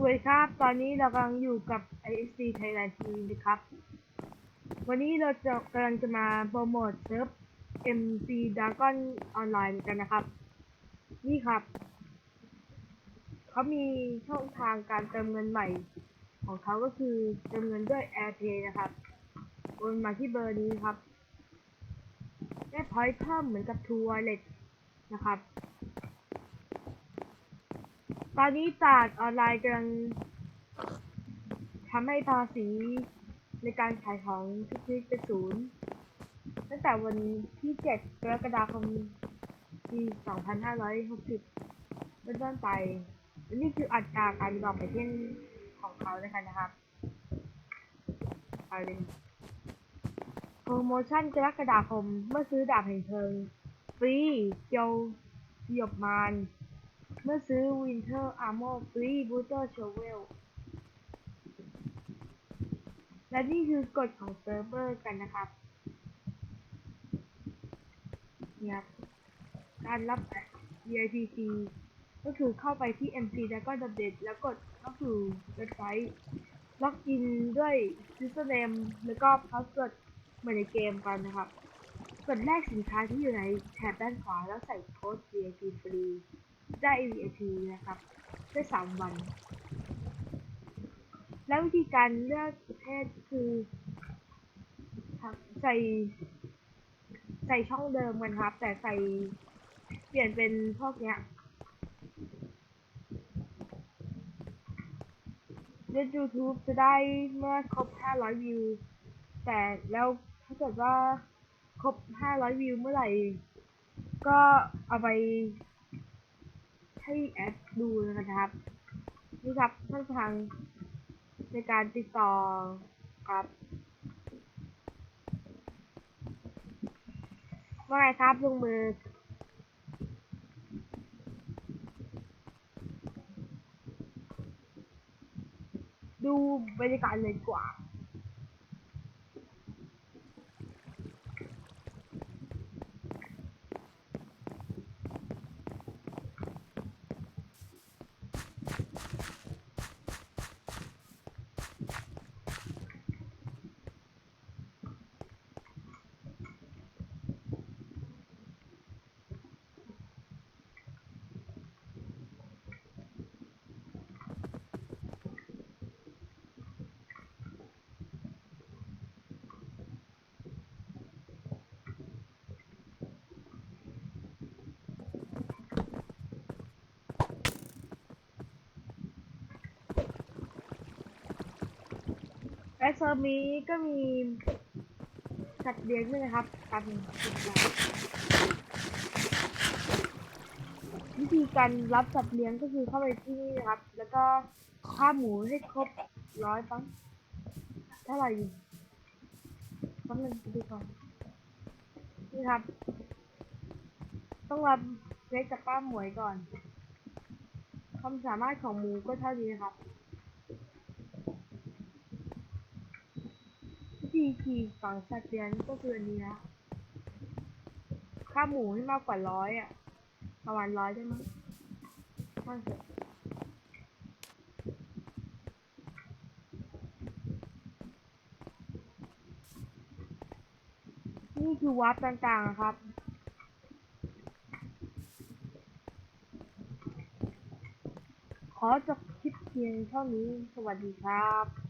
สวัสดีครับ ตอนนี้เรากำลังอยู่กับ ISC Thailand TV นะครับ วันนี้เราจะกำลังจะมาโปรโมทเซิร์ฟ MC Dragon ออนไลน์กันนะครับ นี่ครับ เขามีช่องทางการเติมเงินใหม่ ของเขาก็คือเติมเงินด้วย AirPay นะครับโอนมาที่เบอร์นี้ครับ ได้พอยต์เพิ่มเหมือนกับ True Wallet นะครับ ตอนนี้ตลาดออนไลน์กำลังทำให้ภาษีในการขายของทุกชนิดเป็นศูนย์ตั้งแต่วันที่ 7 กรกฎาคมปี 2560 เป็นต้นไป นี่คืออัตราการดอกไปเช่นของเขานะคะนะครับเอาเลยโปรโมชั่นกรกฎาคม เมื่อซื้อดาบแห่งเพลิง ฟรีเจียวหยบมาน เมื่อซื้อ Winter Armor Free Booster Shovel และนี่คือกฎของเซิร์ฟเวอร์กันนะครับเนี่ยการรับ VIP ฟรีก็คือเข้าไปที่ MC แล้วก็ดับเด็ดแล้วกดเข้าสู่เว็บไซต์ล็อกอินด้วย username แล้วก็ password เหมือนในเกมกันนะครับ กดแลกสินค้าที่อยู่ในแถบด้านขวาแล้วใส่โค้ด VIP ฟรี ได้ VIP นะครับ ได้สามวัน แล้ววิธีการเลือกประเภทคือครับใส่ ใส่ช่องเดิมกันครับ แต่ใส่เปลี่ยนเป็นพวกเนี้ยเล่น YouTube จะได้เมื่อครบ 500 วิว แต่แล้วถ้าเกิดว่าครบ 500 วิวเมื่อไหร่ ก็เอาไป ให้แอดดูนะครับนี่ครับช่องทางในการติดต่อครับว่าไงครับลงมือดูบรรยากาศเลยกว่า และเซอร์ฟนี้ก็มีสัตว์เลี้ยงด้วยนะครับตามวิธีการรับสัตว์เลี้ยงก็คือเข้าไปที่นี่นะครับ แล้วก็ฆ่าหมูให้ครบร้อยปั๊งเท่าไหร่อยู่ปั๊งหนึ่งดูก่อนนี่ครับ ต้องรับเล็กจากป้าหมวยก่อนความสามารถของหมูก็เท่านี้นะครับ วิธีขี่ฝังสัตว์เลี้ยงก็คืออันนี้นะค่าหมูให้มากกว่าร้อยอะ ประมาณร้อยได้มั้งช่างเถอะนี่คือวาร์ปต่างๆครับขอจบคลิปเพียงเท่านี้ สวัสดีครับ